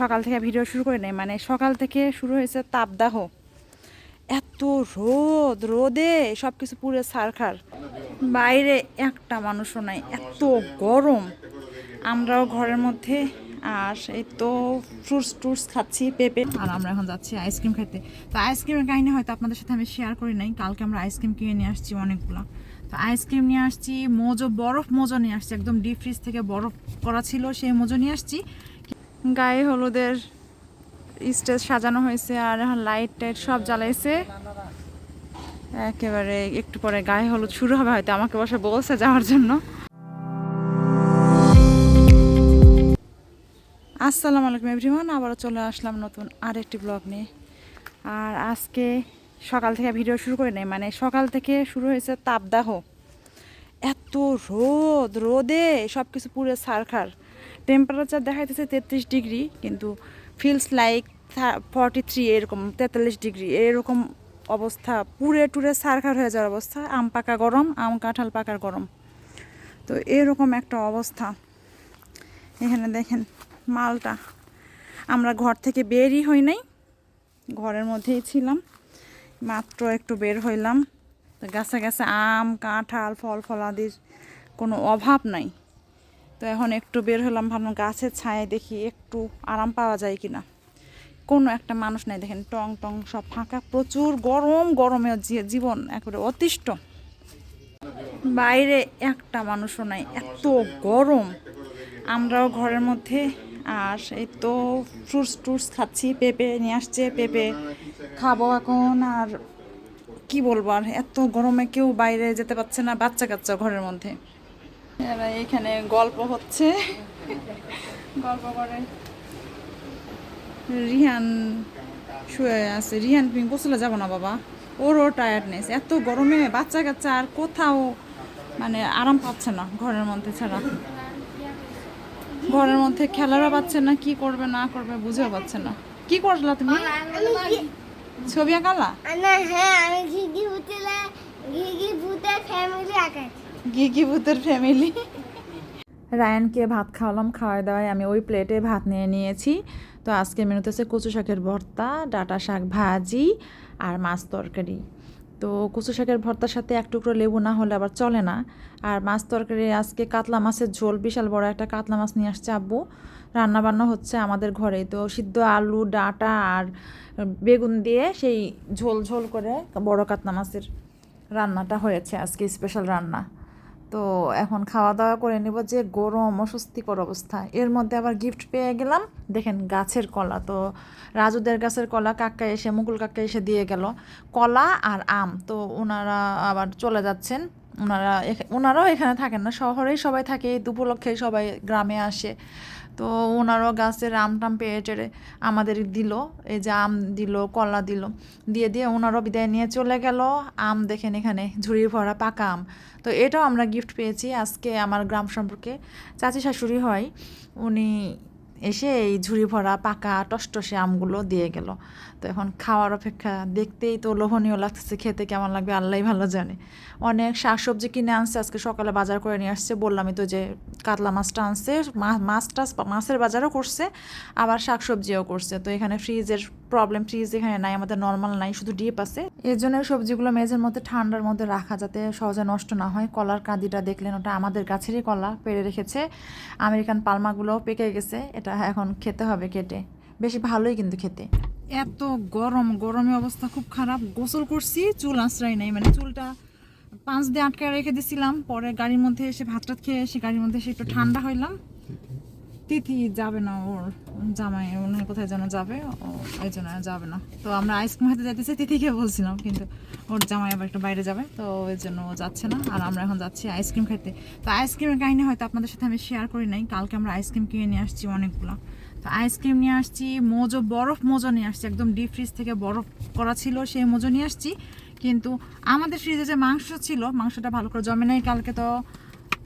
সকাল থেকে ভিডিও শুরু করে নেই মানে সকাল থেকে শুরু হয়েছে তাপদাহ। এত রোদ, রোদে সব কিছু পুরো সারখার। বাইরে একটা মানুষও নাই, এত গরম। আমরাও ঘরের মধ্যে, আর এই তো ফ্রুটস ট্রুটস খাচ্ছি, পেঁপে। আর আমরা এখন যাচ্ছি আইসক্রিম খেতে তো আইসক্রিমের কাহিনী হয়তো আপনাদের সাথে আমি শেয়ার করি নাই, কালকে আমরা আইসক্রিম কিনে নিয়ে আসছি অনেকগুলো। তো আইসক্রিম নিয়ে আসছি, মোজো, বরফ মোজো নিয়ে আসছি, একদম ডিপ ফ্রিজ থেকে বরফ করা ছিল, সেই মোজো নিয়ে আসছি। গায়ে হলুদের স্টেজ সাজানো হয়েছে আর লাইট টাইট সব জ্বালাইছে। একেবারে একটু পরে গায়ে হলুদ শুরু হবে, হয়তো আমাকে বসে বলছে যাওয়ার জন্য। আসসালামু আলাইকুম এভরিওয়ান আবারও চলে আসলাম নতুন আরেকটি ব্লগ নিয়ে। আর আজকে সকাল থেকে ভিডিও শুরু করে নেই মানে সকাল থেকে শুরু হয়েছে তাপদাহ। এত রোদ, রোদে সব কিছু পুরো সারখার। টেম্পারেচার দেখাইতেছে তেত্রিশ ডিগ্রি, কিন্তু ফিলস লাইক ফর্টি থ্রি এরকম, তেতাল্লিশ ডিগ্রি, এরকম অবস্থা পুরে টুরে সারখার হয়ে যাওয়ার অবস্থা, আম পাকা গরম, আম কাঁঠাল পাকার গরম। তো এরকম একটা অবস্থা। এখানে দেখেন মালটা। আমরা ঘর থেকে বেরই হই নাই, ঘরের মধ্যেই ছিলাম, মাত্র একটু বের হইলাম। গাছে গাছে আম, কাঁঠাল, ফল, ফলাদির কোনো অভাব নাই। তো এখন একটু বের হলাম, ভাবলাম গাছের ছায় দেখি একটু আরাম পাওয়া যায় কিনা। কোনো একটা মানুষ নাই, দেখেন টং টং সব ফাঁকা, প্রচুর গরম, গরমে জীবন একেবারে অতিষ্ঠ। বাইরে একটা মানুষও নাই, এত গরম। আমরাও ঘরের মধ্যে, আর এই তো ফ্রুটস ট্রুটস খাচ্ছি, পেঁপে নিয়ে আসছে, পেঁপে খাব এখন, আর কি বলব, আর এত গরমে কেউ বাইরে যেতে পারছে না বাচ্চা কাচ্চা ঘরের মধ্যে। এখানে গল্প হচ্ছে। গল্প করে। রিহান শুয়ে আছে। রিহান, তুমি গোসলে যাব না বাবা? ওরও টায়ার্ডনেস এত গরমে বাচ্চা কাচ্চা আর কোথাও মানে আরাম পাচ্ছে না ঘরের মধ্যে ছাড়া। ঘরের মধ্যে খেলারও পাচ্ছে না, কি করবে, না করবে বুঝেও পাচ্ছে না। কি করলা তুমি? ছবি আঁকালা? না হ্যাঁ আমি ঘিঘি ভূতেলা ঘিঘি ভূতের ফ্যামিলি আঁকাচ্ছি গিগি ভূতের ফ্যামিলি রায়ানকে ভাত খাওয়ালাম খাওয়াই দাওয়ায় আমি ওই প্লেটে ভাত নিয়ে নিয়েছি। তো আজকে মেনুতে আছে কচু শাকের ভর্তা, ডাটা শাক ভাজি আর মাছ তরকারি। তো কচু শাকের ভর্তার সাথে এক টুকরো লেবু না হলে আবার চলে না। আর মাছ তরকারি, আজকে কাতলা মাছের ঝোল, বিশাল বড় একটা কাতলা মাছ নিয়ে আসছে আব্বু। রান্না বান্না হচ্ছে আমাদের ঘরে তো সিদ্ধ আলু, ডাটা আর বেগুন দিয়ে সেই ঝোল ঝোল করে বড় কাতলা মাছের রান্নাটা হয়েছে আজকে স্পেশাল রান্না। তো এখন খাওয়া দাওয়া করে নেব যে গরম, অস্বস্তিকর অবস্থা। এর মধ্যে আবার গিফট পেয়ে গেলাম। দেখেন গাছের কলা, তো রাজুদের গাছের কলা কাকা এসে, মুকুল কাকা এসে দিয়ে গেল। কলা আর আম, তো ওনারা আবার চলে যাচ্ছেন। ওনারা ওনারাও এখানে থাকেন না, শহরেই সবাই থাকে, এই উপলক্ষে সবাই গ্রামে আসে। তো ওনারও গাছের আম টাম পেয়ে টেরে আমাদের দিল, এই যে আম দিল, কলা দিল। দিয়ে দিয়ে ওনারও বিদায় নিয়ে চলে গেল। আম দেখেন এখানে ঝুড়ি ভরা পাকা আম। তো এটাও আমরা গিফট পেয়েছি। আজকে আমার গ্রাম সম্পর্কে চাচি শাশুড়ি হয়, উনি এসে এই ঝুড়ি ভরা পাকা টসটসে আমগুলো দিয়ে গেল। তো এখন খাওয়ার অপেক্ষা দেখতেই তো লোভনীয় লাগতেছে, খেতে কেমন লাগবে আল্লাহ ভালো জানে। অনেক শাকসবজি কিনে আনছে, আজকে সকালে বাজার করে নিয়ে আসছে। বললামই তো যে কাতলা মাছটা আনছে, মা- মাছটা মাছের বাজারও করছে, আবার শাকসবজিও করছে। তো এখানে ফ্রিজের প্রবলেম ফ্রিজ এখানে নাই, আমাদের নর্মাল নাই, শুধু ডিপ আছে। এর জন্য সবজিগুলো মেঝের মধ্যে, ঠান্ডার মধ্যে রাখা যাতে সহজে নষ্ট না হয়। কলার কাঁদিটা দেখলেন, ওটা আমাদের গাছেরই কলা পেড়ে রেখেছে। আমেরিকান পালমাগুলোও পেকে গেছে, এটা এখন খেতে হবে কেটে। বেশি ভালোই কিন্তু খেতে। এত গরম, গরমে অবস্থা খুব খারাপ। গোসল করছি, চুল আশ্রয় নেই মানে চুলটা পাঁচ দিয়ে আটকায় রেখে দিছিলাম। পরে গাড়ির মধ্যে এসে ভাত টাত খেয়ে এসে গাড়ির মধ্যে এসে একটু ঠান্ডা হইলাম। তিথি যাবে না ওর জামাই, অন্য কোথায় যেন যাবে, ও জন্য যাবে না। তো আমরা আইসক্রিম হাতে যাইতেছি, তিথিকে বলছিলাম, কিন্তু ওর জামাই আবার একটু বাইরে যাবে, তো ওই জন্য ও যাচ্ছে না। আর আমরা এখন যাচ্ছি আইসক্রিম খাইতে তো আইসক্রিমের কাহিনী হয়তো আপনাদের সাথে আমি শেয়ার করি নাই, কালকে আমরা আইসক্রিম কিনে নিয়ে আসছি অনেকগুলো। তো আইসক্রিম নিয়ে আসছি, মোজো, বরফ মোজো নিয়ে আসছি, একদম ডিপ ফ্রিজ থেকে বরফ করা ছিল সেই মোজো নিয়ে আসছি। কিন্তু আমাদের ফ্রিজে যে মাংস ছিল, মাংসটা ভালো করে জমে নেই কালকে তো।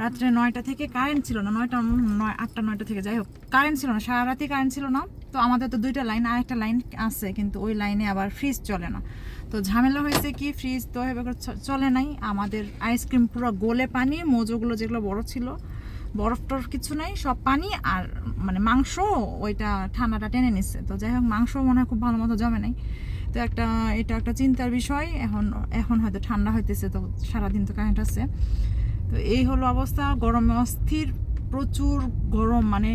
রাত্রে নয়টা থেকে কারেন্ট ছিল না, নয়টা, নয়, আটটা, নয়টা থেকে, যাই হোক কারেন্ট ছিল না সারা রাতি কারেন্ট ছিল না। তো আমাদের তো দুইটা লাইন আর একটা লাইন আছে, কিন্তু ওই লাইনে আবার ফ্রিজ চলে না। তো ঝামেলা হয়েছে কি ফ্রিজ তো এভাবে চলে নাই। আমাদের আইসক্রিম পুরো গোলে পানি, মোজোগুলো যেগুলো বড় ছিল বরফ টরফ কিছু নাই, সব পানি আর মানে মাংস ওইটা ঠান্ডাটা টেনে নিচ্ছে তো যাই হোক, মাংস মনে হয় খুব ভালো মতো জমে নাই। তো একটা, এটা একটা চিন্তার বিষয়। এখন এখন হয়তো ঠান্ডা হইতেছে, তো সারাদিন তো কারেন্ট আছে। তো এই হলো অবস্থা। গরমে অস্থির, প্রচুর গরম মানে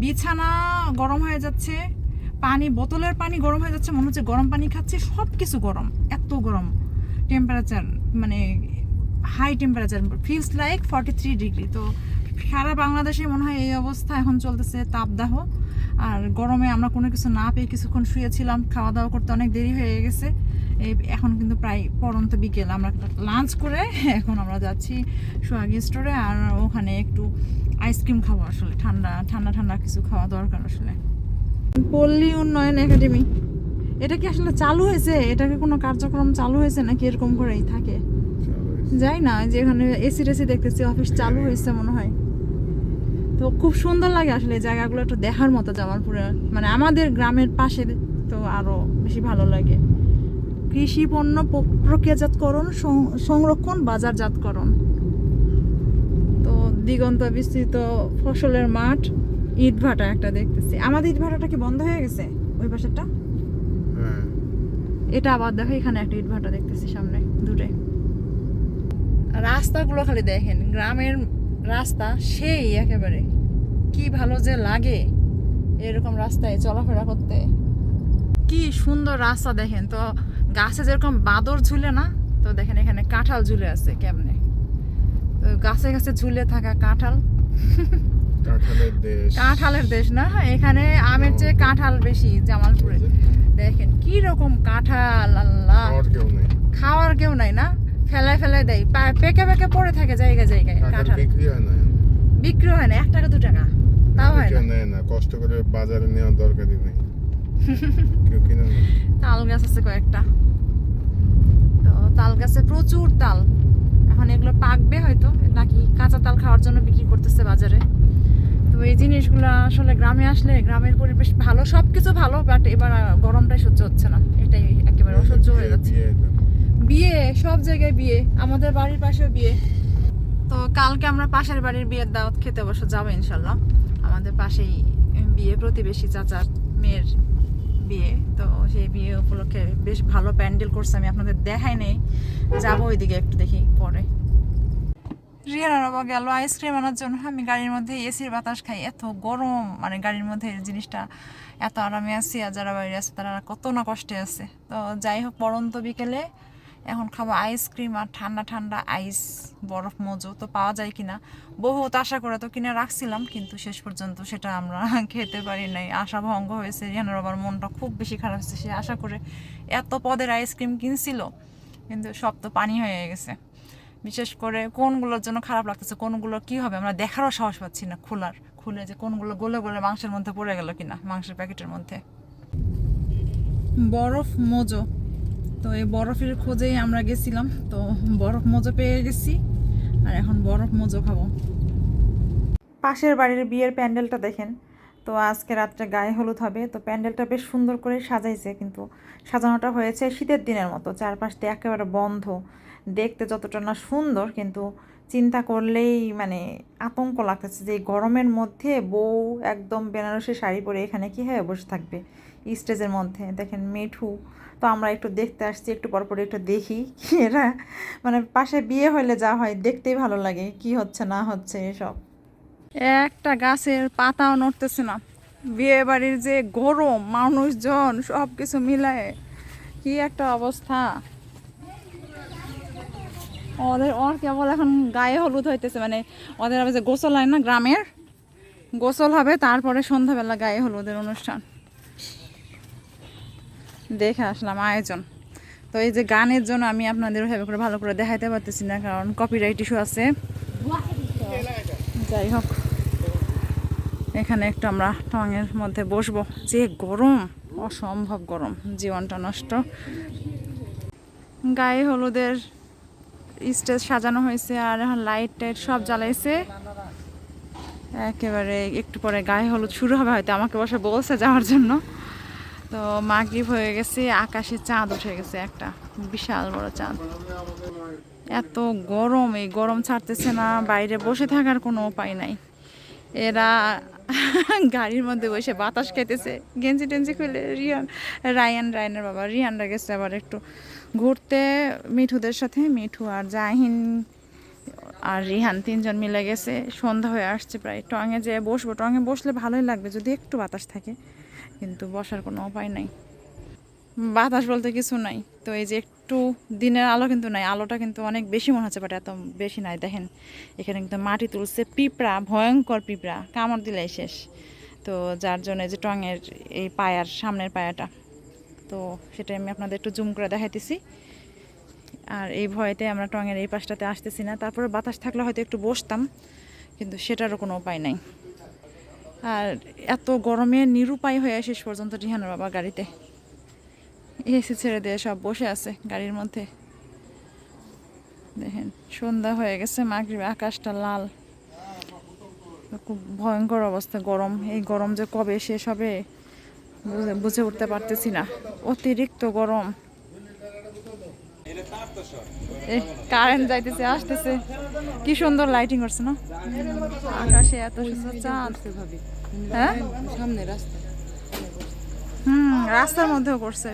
বিছানা গরম হয়ে যাচ্ছে, পানি, বোতলের পানি গরম হয়ে যাচ্ছে, মনে হচ্ছে গরম পানি খাচ্ছে সব কিছু গরম, এত গরম। টেম্পারেচার মানে high temperature feels like forty three degree তো সারা বাংলাদেশে মনে হয় এই অবস্থা এখন চলতেছে, তাপদাহ। আর গরমে আমরা কোনো কিছু না পেয়ে কিছুক্ষণ শুয়েছিলাম খাওয়া দাওয়া করতে অনেক দেরি হয়ে গেছে। এই এখন কিন্তু প্রায় পরন্ত বিকেল। আমরা লাঞ্চ করে এখন আমরা যাচ্ছি সোহাগি স্টোরে আর ওখানে একটু আইসক্রিম খাব আসলে। ঠান্ডা ঠান্ডা ঠান্ডা কিছু খাওয়া দরকার আসলে। পল্লী উন্নয়ন একাডেমি এটা কি আসলে চালু হয়েছে? এটাকে কোনো কার্যক্রম চালু হয়েছে নাকি এরকম করেই থাকে? যাই না যে এখানে এসি টেসি দেখতেছি অফিস চালু হয়েছে মনে হয়। তো খুব সুন্দর লাগে আসলে এই জায়গাগুলো একটু দেখার মতো জামালপুরে। মানে আমাদের গ্রামের পাশে তো আরও বেশি ভালো লাগে। কৃষি পণ্য প্রক্রিয়াজাতকরণ সংরক্ষণ বাজারজাতকরণ। তো দিগন্ত বিস্তৃত ফসলের মাঠ ইট ভাটা একটা দেখতেছি। আমাদের ইট ভাটাটা কি বন্ধ হয়ে গেছে? ওই পাশেরটা? হ্যাঁ। এটা আবার দেখো এখানে একটা ইট ভাটা দেখতেছি সামনে দূরে। রাস্তাগুলো খালি দেখেন গ্রামের রাস্তা সেই একেবারে। কি ভালো যে লাগে এরকম রাস্তায় চলাফেরা করতে। কি সুন্দর রাস্তা দেখেন। তো গাছে যেরকম বাদর ঝুলে না তো দেখেন এখানে কাঁঠাল ঝুলে আছে কেমনে। তো গাছে গাছে ঝুলে থাকা কাঁঠাল। কাঁঠালের দেশ। না এখানে আমের চেয়ে কাঁঠাল বেশি জামালপুরে। দেখেন কি রকম কাঁঠাল আল্লাহ। খাওয়ার কেউ নেই। খাওয়ার কেউ নাই না? ফেলায় ফেলায় দেয়। পা- পেকে পেকে পড়ে থাকে জায়গায় জায়গায় কাঁঠাল। বিক্রি হয় না। বিক্রি হয় না এক টাকা দু টাকা। তাও হয় না। না কষ্ট করে বাজারে নেওয়ার দরকারই নেই। কেউ কিনে না। তাল গাছ আছে কয়েকটা। তো তাল গাছে প্রচুর তাল। এখন এগুলো পাকবে হয়তো নাকি কাঁচা তাল খাওয়ার জন্য বিক্রি করতেছে বাজারে। তো এই জিনিসগুলো আসলে গ্রামে আসলে গ্রামের পরিবেশ ভালো সব কিছু ভালো বাট এবার গরমটাই সহ্য হচ্ছে না। এটাই একেবারে অসহ্য হয়ে যাচ্ছে। বিয়ে, সব জায়গায় বিয়ে, আমাদের বাড়ির পাশেও বিয়ে। তো কালকে আমরা পাশের বাড়ির বিয়ের দাওয়াত খেতে অবশ্য যাব ইনশাল্লাহ। আমাদের পাশেই বিয়ে প্রতিবেশী চাচার মেয়ের বিয়ে। তো সেই বিয়ে উপলক্ষে বেশ ভালো প্যান্ডেল করছে, আমি আপনাদের দেখাই নেই। যাব ওইদিকে একটু দেখি পরে। রিয়ানা বাবা গেল, আইসক্রিম আনার জন্য। আমি গাড়ির মধ্যে এসির বাতাস খাই, এত গরম। মানে গাড়ির মধ্যে জিনিসটা এত আরামে আছি, আর যারা বাইরে আছে তারা কত না কষ্টে আছে। তো যাই হোক পরন্ত বিকেলে এখন খাব আইসক্রিম আর ঠান্ডা ঠান্ডা আইস বরফ মজু তো পাওয়া যায় কিনা। বহুত আশা করে তো কিনে রাখছিলাম, কিন্তু শেষ পর্যন্ত সেটা আমরা খেতে পারি নাই। আশা ভঙ্গ হয়েছে রিয়ানার বাবার মনটা খুব বেশি খারাপ হয়েছে। সে আশা করে এত পদের আইসক্রিম কিনছিল, কিন্তু সব তো পানি হয়ে গেছে। বিশেষ করে কোনগুলোর জন্য খারাপ লাগতেছে কোনগুলো কি হবে আমরা দেখারও সাহস পাচ্ছি না খোলার। খুলে যে কোনগুলো গলে গলে মাংসের মধ্যে পড়ে গেল কিনা, মাংসের প্যাকেটের মধ্যে। বরফ মোজো। তো এই বরফের খোঁজেই আমরা গেছিলাম। তো বরফ মজা পেয়ে গেছি, আর এখন বরফ মোজো খাব। পাশের বাড়ির বিয়ের প্যান্ডেলটা দেখেন। তো আজকে রাত্রে গায়ে হলুদ হবে, তো প্যান্ডেলটা বেশ সুন্দর করে সাজাইছে কিন্তু। সাজানোটা হয়েছে শীতের দিনের মতো চারপাশ দিয়ে একেবারে বন্ধ। দেখতে যতটা না সুন্দর, কিন্তু চিন্তা করলেই মানে আতঙ্ক লাগতেছে যে গরমের মধ্যে বউ একদম বেনারসি শাড়ি পরে এখানে কি হয়ে বসে থাকবে? স্টেজের মধ্যে। দেখেন মিঠু, তো আমরা একটু দেখতে আসছি, একটু পর পর একটু দেখি এরা। মানে পাশে বিয়ে হলে যা হয়, দেখতেই ভালো লাগে, কি হচ্ছে, না হচ্ছে এসব। একটা গাছের পাতাও নড়তেছে না। বিয়ে বাড়ির যে গরম, মানুষজন সব কিছু মিলায়, কি একটা অবস্থা। ওদের, ওর কেবল এখন গায়ে হলুদ হইতেছে মানে ওদের যে গোসল হয় না গ্রামের? গোসল হবে, তারপরে সন্ধ্যাবেলা গায়ে হলুদের অনুষ্ঠান। দেখে আসলাম আয়োজন। তো এই যে গানের জন্য আমি আপনাদের ওইভাবে করে ভালো করে দেখাইতে পারতেছি না, কারণ কপিরাইট ইস্যু আছে। যাই হোক, এখানে একটু আমরা টঙের মধ্যে বসবো। যে গরম, অসম্ভব গরম, জীবনটা নষ্ট। গায়ে হলুদের স্টেজ সাজানো হয়েছে, আর এখন লাইট টাইট সব জ্বালাইছে। একেবারে একটু পরে গায়ে হলুদ শুরু হবে, হয়তো আমাকে বসে বলছে যাওয়ার জন্য। তো মাগরিব হয়ে গেছে আকাশে চাঁদ উঠে গেছে একটা বিশাল বড় চাঁদ। এত গরম, এই গরম ছাড়তেছে না, বাইরে বসে থাকার কোনো উপায় নাই। এরা গাড়ির মধ্যে বসে বাতাস খেতেছে গেঞ্জি টেঞ্জি খুলে রিয়ান, রায়ান, রায়ানের বাবা, রিয়ানরা গেছে আবার একটু ঘুরতে, মিঠুদের সাথে, মিঠু আর জাহিন আর রিহান তিনজন মিলে গেছে। সন্ধ্যা হয়ে আসছে প্রায়। টঙে যে বসবো, টঙে বসলে ভালোই লাগবে, যদি একটু বাতাস থাকে। কিন্তু বসার কোনো উপায় নাই। বাতাস বলতে কিছু নাই। তো এই যে একটু দিনের আলো কিন্তু নাই, আলোটা কিন্তু অনেক বেশি মনে হচ্ছে বাট এত বেশি নাই। দেখেন, এখানে কিন্তু মাটি তুলছে, পিঁপড়া, ভয়ঙ্কর পিঁপড়া, কামড় দিলেই শেষ। তো যার জন্য যে টঙের এই পায়ার, সামনের পায়াটা। তো সেটা আমি আপনাদের একটু জুম করে দেখাইতেছি। আর এই ভয়েতে আমরা টঙের এই পাশটাতে আসতেছি না। তারপরে বাতাস থাকলে হয়তো একটু বসতাম, কিন্তু সেটারও কোনো উপায় নাই। আর এত গরমে নিরুপায় হয়ে শেষ পর্যন্ত রিহানের বাবা গাড়িতে। এসে ছেড়ে দিয়ে সব বসে আছে গাড়ির মধ্যে। দেখেন, সন্ধ্যা হয়ে গেছে, মাগরিব, আকাশটা লাল। খুব ভয়ঙ্কর অবস্থা গরম। এই গরম যে কবে শেষ হবে বুঝে- বুঝে উঠতে পারতেছি না। অতিরিক্ত গরম। কারেন্ট যাইতেছে, আসতেছে। কি সুন্দর লাইটিং করছে, না? আকাশে এত সুন্দর চাঁদ। হ্যাঁ? সামনে রাস্তা হুম, রাস্তার মধ্যেও করছে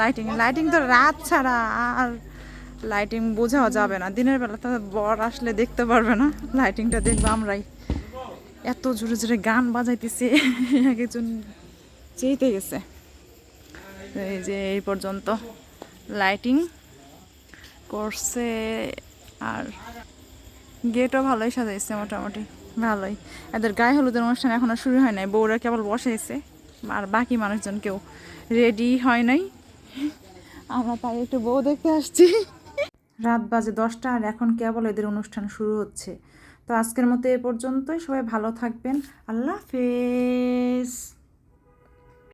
লাইটিং লাইটিং তো রাত ছাড়া আর লাইটিং বোঝাও যাবে না। দিনের বেলা তো বর আসলে দেখতে পারবে না। লাইটিংটা দেখব আমরাই। এত জোরে জোরে গান বাজাইতেছে একজন চেয়েতে গেছে। এই যে, এই পর্যন্ত লাইটিং করছে আর গেটও ভালোই সাজাইছে মোটামুটি, ভালোই। এদের গায়ে হলুদের অনুষ্ঠান এখনও শুরু হয় নাই, বউরা কেবল বসাইছে, আর বাকি মানুষজন কেউ রেডি হয় নাই। আমরা তাই একটু বউ দেখতে আসছি। রাত বাজে দশটা আর এখন কেবল এদের অনুষ্ঠান শুরু হচ্ছে। তো আজকের মতো এ পর্যন্তই, সবাই ভালো থাকবেন, আল্লাহ হাফেজ।